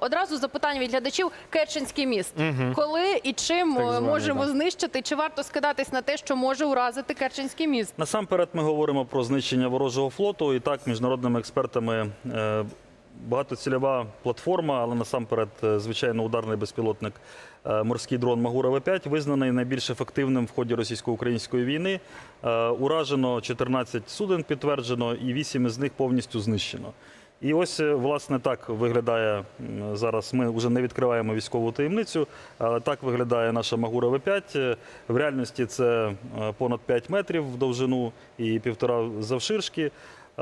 Одразу запитання від глядачів Керченський міст. Коли і чим званий, можемо да. знищити? Чи варто скидатись на те, що може уразити Керченський міст? Насамперед ми говоримо про знищення ворожого флоту. І так, міжнародними експертами е, багатоцільова платформа, але насамперед, е, звичайно, ударний безпілотник е, морський дрон Магура В5 визнаний найбільш ефективним в ході російсько-української війни. Уражено 14 суден підтверджено, і 8 із них повністю знищено. І ось е, власне так виглядає зараз. Ми вже не відкриваємо військову таємницю, але так виглядає наша Магура В5. Е, В реальності це е, понад 5 метрів в довжину і півтора завширшки.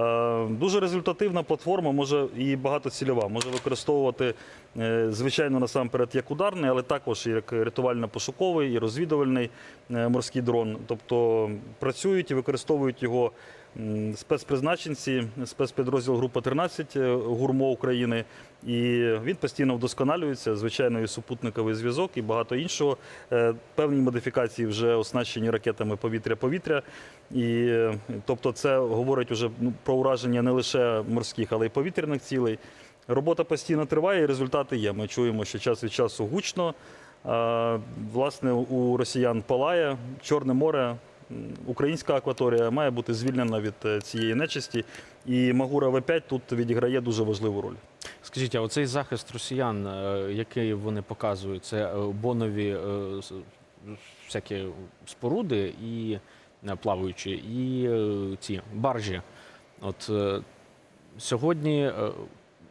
Е, Дуже результативна платформа, може і багатоцільова, може використовувати, е, звичайно, насамперед як ударний, але також як рятувально-пошуковий і розвідувальний е, морський дрон. Тобто працюють і використовують його спецпризначенці, спецпідрозділ Група 13 е, ГУРМО України. І він постійно вдосконалюється, звичайно, і супутниковий зв'язок, і багато іншого. Певні модифікації вже оснащені ракетами повітря-повітря. І тобто, це говорить уже ну, про ураження не лише морських, але й повітряних цілей. Робота постійно триває, і результати є. Ми чуємо, що час від часу гучно. Власне, у росіян палає Чорне море, українська акваторія має бути звільнена від е, цієї нечисті. І Магура В5 тут відіграє дуже важливу роль. Скажіть, а оцей захист росіян, е, який вони показують, це е, бонові всякі споруди і плаваючі, і ці баржі. От е, сьогодні е,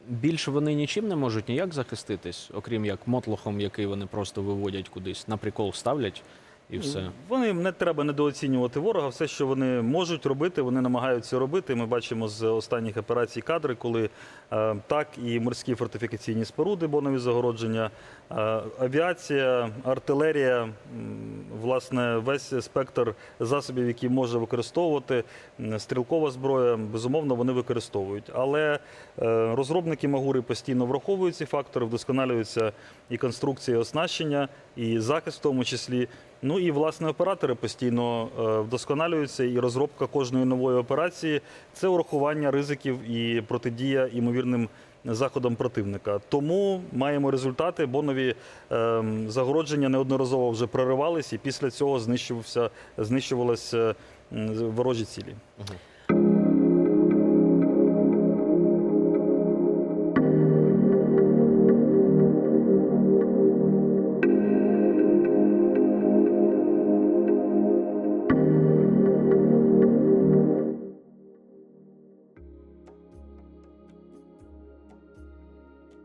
більше вони нічим не можуть ніяк захиститись, окрім як мотлохом, який вони просто виводять кудись, на прикол ставлять і все. Вони не треба недооцінювати ворога. Все, що вони можуть робити, вони намагаються робити. Ми бачимо з останніх операцій кадри, коли е, так і морські фортифікаційні споруди, бонові загородження, е, авіація, артилерія, власне, весь спектр засобів, які може використовувати стрілкова зброя, безумовно, вони використовують. Але е, розробники Магури постійно враховують ці фактори, вдосконалюються і конструкція і оснащення, і захист в тому числі. Ну і власне оператори постійно е, вдосконалюються, і розробка кожної нової операції це урахування ризиків і протидія імовірним заходам противника. Тому маємо результати. Бонові е, загородження неодноразово вже проривались, і після цього знищувався знищувалися ворожі цілі.